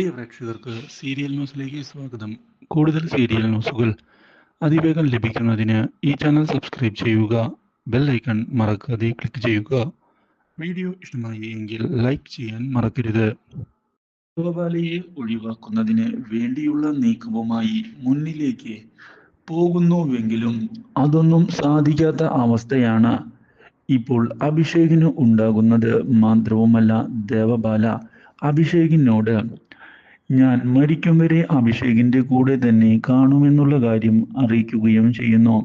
പ്രിയ പ്രേക്ഷകർക്ക് സീരിയൽ ന്യൂസിലേക്ക് സ്വാഗതം. കൂടുതൽ സീരിയൽ ന്യൂസുകൾ അതിവേഗം ലഭിക്കുന്നതിന് ഈ ചാനൽ സബ്സ്ക്രൈബ് ചെയ്യുക ബെൽ ഐക്കൺ മറക്കാതെ ക്ലിക്ക് ചെയ്യുക. വീഡിയോ ഇഷ്ടമായി എങ്കിൽ ലൈക്ക് ചെയ്യാൻ മറക്കരുത്. ഗോപാലയെ ഒഴിവാക്കുന്നതിന് വേണ്ടിയുള്ള നീക്കവുമായി മുന്നിലേക്ക് പോകുന്നുവെങ്കിലും അതൊന്നും സാധിക്കാത്ത അവസ്ഥയാണ് ഇപ്പോൾ അഭിഷേകിന് ഉണ്ടാകുന്നത്. മാത്രവുമല്ല ദേവബാല അഭിഷേകിനോട് ഞാൻ മരിക്കും വരെ അഭിഷേകിന്റെ കൂടെ തന്നെ കാണുമെന്നുള്ള കാര്യം അറിയിക്കുകയും ചെയ്യുന്നു.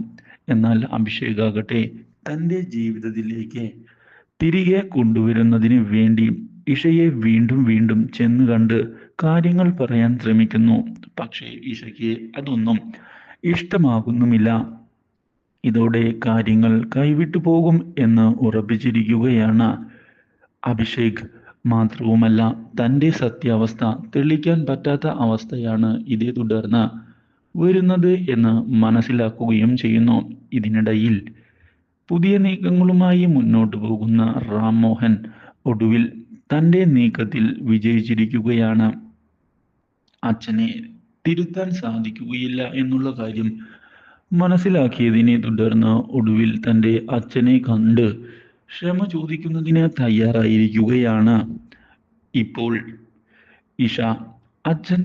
എന്നാൽ അഭിഷേകാകട്ടെ തന്റെ ജീവിതത്തിലേക്ക് തിരികെ കൊണ്ടുവരുന്നതിന് വേണ്ടി ഇഷയെ വീണ്ടും വീണ്ടും ചെന്ന് കണ്ട് കാര്യങ്ങൾ പറയാൻ ശ്രമിക്കുന്നു. പക്ഷേ ഇഷയ്ക്ക് അതൊന്നും ഇഷ്ടമാകുന്നുമില്ല. ഇതോടെ കാര്യങ്ങൾ കൈവിട്ടു പോകും എന്ന് ഉറപ്പിച്ചിരിക്കുകയാണ് അഭിഷേക്. മാത്രവുമല്ല തന്റെ സത്യാവസ്ഥ തെളിയിക്കാൻ പറ്റാത്ത അവസ്ഥയാണ് ഇതേ തുടർന്ന് വരുന്നത് എന്ന് മനസ്സിലാക്കുകയും ചെയ്യുന്നു. ഇതിനിടയിൽ പുതിയ നീക്കങ്ങളുമായി മുന്നോട്ട് പോകുന്ന റാം മോഹൻ ഒടുവിൽ തന്റെ നീക്കത്തിൽ വിജയിച്ചിരിക്കുകയാണ്. അച്ഛനെ തിരുത്താൻ സാധിക്കുകയില്ല എന്നുള്ള കാര്യം മനസ്സിലാക്കിയതിനെ തുടർന്ന് ഒടുവിൽ തന്റെ അച്ഛനെ കണ്ട് ക്ഷമ ചോദിക്കുന്നതിന് തയ്യാറായിരിക്കുകയാണ്. ഇപ്പോൾ ഇഷ അച്ഛൻ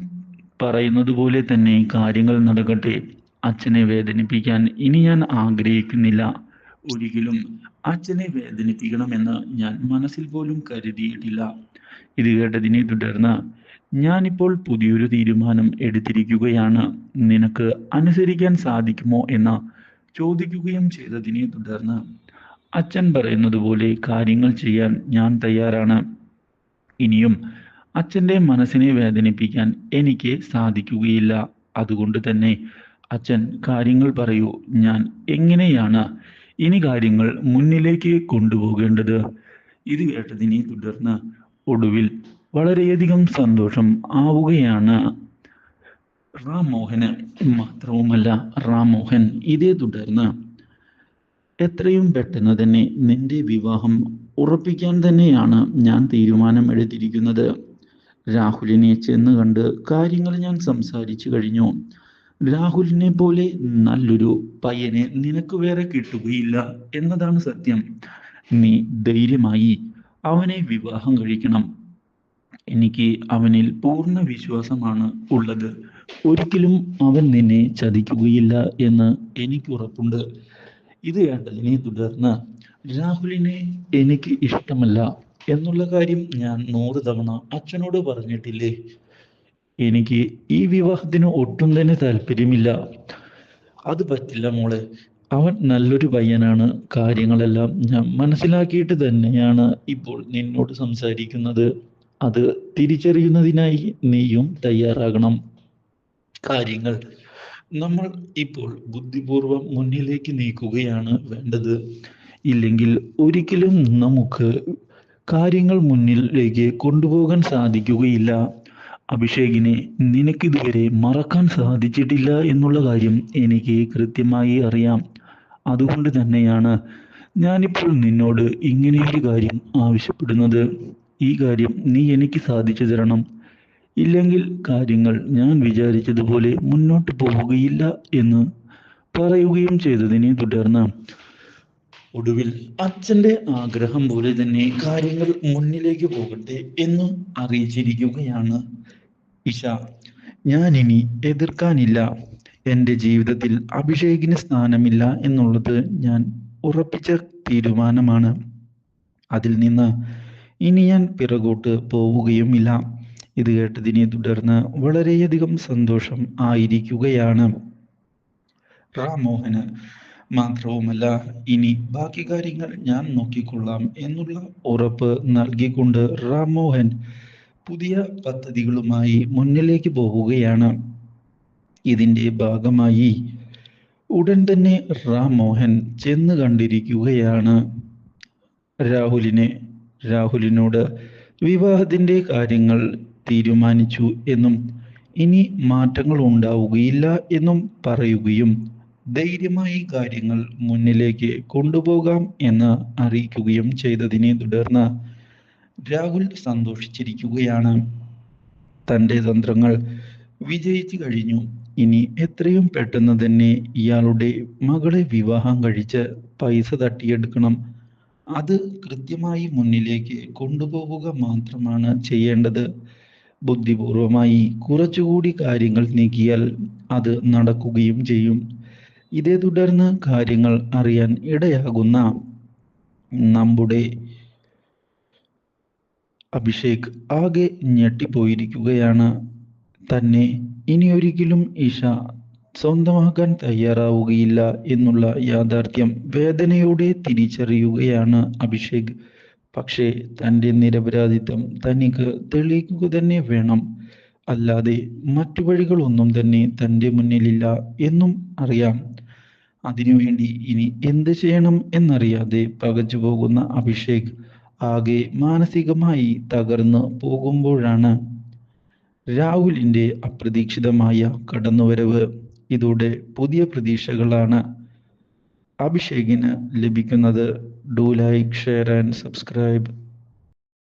പറയുന്നത് പോലെ തന്നെ കാര്യങ്ങൾ നടക്കട്ടെ. അച്ഛനെ വേദനിപ്പിക്കാൻ ഇനി ഞാൻ ആഗ്രഹിക്കുന്നില്ല. ഒരിക്കലും അച്ഛനെ വേദനിപ്പിക്കണമെന്ന് ഞാൻ മനസ്സിൽ പോലും കരുതിയിട്ടില്ല. ഇത് കേട്ടതിനെ തുടർന്ന് ഞാനിപ്പോൾ പുതിയൊരു തീരുമാനം എടുത്തിരിക്കുകയാണ്. നിനക്ക് അനുസരിക്കാൻ സാധിക്കുമോ എന്ന് ചോദിക്കുകയും ചെയ്തതിനെ തുടർന്ന് അച്ഛൻ പറയുന്നത് പോലെ കാര്യങ്ങൾ ചെയ്യാൻ ഞാൻ തയ്യാറാണ്. ഇനിയും അച്ഛന്റെ മനസ്സിനെ വേദനിപ്പിക്കാൻ എനിക്ക് സാധിക്കുകയില്ല. അതുകൊണ്ട് തന്നെ അച്ഛൻ കാര്യങ്ങൾ പറയൂ. ഞാൻ എങ്ങനെയാണ് ഇനി കാര്യങ്ങൾ മുന്നിലേക്ക് കൊണ്ടുപോകേണ്ടത്? ഇത് കേട്ടതിനെ തുടർന്ന് ഒടുവിൽ വളരെയധികം സന്തോഷം ആവുകയാണ്. റാം മോഹന് മാത്രവുമല്ല റാം മോഹൻ ഇതേ തുടർന്ന് എത്രയും പെട്ടെന്ന് തന്നെ നിന്റെ വിവാഹം ഉറപ്പിക്കാൻ തന്നെയാണ് ഞാൻ തീരുമാനം എടുത്തിരിക്കുന്നത്. രാഹുലിനെ ചെന്ന് കണ്ട് കാര്യങ്ങൾ ഞാൻ സംസാരിച്ചു കഴിഞ്ഞു. രാഹുലിനെ പോലെ നല്ലൊരു പയ്യനെ നിനക്ക് വേറെ കിട്ടുകയില്ല എന്നതാണ് സത്യം. നീ ധൈര്യമായി അവനെ വിവാഹം കഴിക്കണം. എനിക്ക് അവനിൽ പൂർണ വിശ്വാസമാണ് ഉള്ളത്. ഒരിക്കലും അവൻ നിന്നെ ചതിക്കുകയില്ല എന്ന് എനിക്ക് ഉറപ്പുണ്ട്. ഇത് കേട്ടതിനെ തുടർന്ന് രാഹുലിനെ എനിക്ക് ഇഷ്ടമല്ല എന്നുള്ള കാര്യം ഞാൻ നൂറ് തവണ അച്ഛനോട് പറഞ്ഞിട്ടില്ലേ? എനിക്ക് ഈ വിവാഹത്തിന് ഒട്ടും തന്നെ താല്പര്യമില്ല. അത് പറ്റില്ല മോളെ. അവൻ നല്ലൊരു പയ്യനാണ്. കാര്യങ്ങളെല്ലാം ഞാൻ മനസ്സിലാക്കിയിട്ട് തന്നെയാണ് ഇപ്പോൾ നിന്നോട് സംസാരിക്കുന്നത്. അത് തിരിച്ചറിയുന്നതിനായി നീയും തയ്യാറാകണം. കാര്യങ്ങൾ നമ്മൾ ഇപ്പോൾ ബുദ്ധിപൂർവം മുന്നിലേക്ക് നീക്കുകയാണ് വേണ്ടത്. ഇല്ലെങ്കിൽ ഒരിക്കലും നമുക്ക് കാര്യങ്ങൾ മുന്നിലേക്ക് കൊണ്ടുപോകാൻ സാധിക്കുകയില്ല. അഭിഷേകിനെ നിനക്കിതുവരെ മറക്കാൻ സാധിച്ചിട്ടില്ല എന്നുള്ള കാര്യം എനിക്ക് കൃത്യമായി അറിയാം. അതുകൊണ്ട് തന്നെയാണ് ഞാനിപ്പോൾ നിന്നോട് ഇങ്ങനെയൊരു കാര്യം ആവശ്യപ്പെടുന്നത്. ഈ കാര്യം നീ എനിക്ക് സാധിച്ചു തരണം. ഇല്ലെങ്കിൽ കാര്യങ്ങൾ ഞാൻ വിചാരിച്ചതുപോലെ മുന്നോട്ട് പോവുകയില്ല എന്ന് പറയുകയും ചെയ്തതിനെ തുടർന്ന് ഒടുവിൽ അച്ഛന്റെ ആഗ്രഹം പോലെ തന്നെ കാര്യങ്ങൾ മുന്നിലേക്ക് പോകട്ടെ എന്ന് അറിയിച്ചിരിക്കുകയാണ് ഇഷ. ഞാൻ ഇനി എതിർക്കാനില്ല. എന്റെ ജീവിതത്തിൽ അഭിഷേകിന് സ്ഥാനമില്ല എന്നുള്ളത് ഞാൻ ഉറപ്പിച്ച തീരുമാനമാണ്. അതിൽ നിന്ന് ഇനി ഞാൻ പിറകോട്ട് പോവുകയുമില്ല. ഇത് കേട്ടതിനെ തുടർന്ന് വളരെയധികം സന്തോഷം ആയിരിക്കുകയാണ്. റാംമോഹന് മാത്രവുമല്ല ഇനി ബാക്കി കാര്യങ്ങൾ ഞാൻ നോക്കിക്കൊള്ളാം എന്നുള്ള ഉറപ്പ് നൽകിക്കൊണ്ട് റാംമോഹൻ പുതിയ പദ്ധതികളുമായി മുന്നിലേക്ക് പോവുകയാണ് ഇതിന്റെ ഭാഗമായി ഉടൻ തന്നെ റാം മോഹൻ ചെന്ന് കണ്ടിരിക്കുകയാണ്. രാഹുലിനെ രാഹുലിനോട് വിവാഹത്തിന്റെ കാര്യങ്ങൾ തീരുമാനിച്ചു എന്നും ഇനി മാറ്റങ്ങൾ ഉണ്ടാവുകയില്ല എന്നും പറയുകയും ധൈര്യമായി കാര്യങ്ങൾ മുന്നിലേക്ക് കൊണ്ടുപോകാം എന്ന് അറിയിക്കുകയും ചെയ്തതിനെ തുടർന്ന് രാഹുൽ സന്തോഷിച്ചിരിക്കുകയാണ്. തന്റെ തന്ത്രങ്ങൾ വിജയിച്ചു കഴിഞ്ഞു. ഇനി എത്രയും പെട്ടെന്ന് തന്നെ ഇയാളുടെ മകളെ വിവാഹം കഴിച്ച് പൈസ തട്ടിയെടുക്കണം. അത് കൃത്യമായി മുന്നിലേക്ക് കൊണ്ടുപോവുക മാത്രമാണ് ചെയ്യേണ്ടത്. ബുദ്ധിപൂർവമായി കുറച്ചുകൂടി കാര്യങ്ങൾ നീക്കിയാൽ അത് നടക്കുകയും ചെയ്യും. ഇതേ തുടർന്ന് കാര്യങ്ങൾ അറിയാൻ ഇടയാകുന്ന നമ്മുടെ അഭിഷേക് ആകെ ഞെട്ടിപ്പോയിരിക്കുകയാണ്. തന്നെ ഇനിയൊരിക്കലും ഇഷ സ്വന്തമാക്കാൻ തയ്യാറാവുകയില്ല എന്നുള്ള യാഥാർത്ഥ്യം വേദനയോടെ തിരിച്ചറിയുകയാണ് അഭിഷേക്. പക്ഷേ തന്റെ നിരപരാധിത്വം തനിക്ക് തെളിയിക്കുക തന്നെ വേണം. അല്ലാതെ മറ്റു വഴികളൊന്നും തന്നെ തന്റെ മുന്നിലില്ല എന്നും അറിയാം. അതിനുവേണ്ടി ഇനി എന്ത് ചെയ്യണം എന്നറിയാതെ പകച്ചു പോകുന്ന അഭിഷേക് ആകെ മാനസികമായി തകർന്നു പോകുമ്പോഴാണ് രാഹുലിന്റെ അപ്രതീക്ഷിതമായ കടന്നുവരവ്. ഇതോടെ പുതിയ പ്രതീക്ഷകളാണ് അഭിഷേകിന് ലഭിക്കുന്നത് do like share and subscribe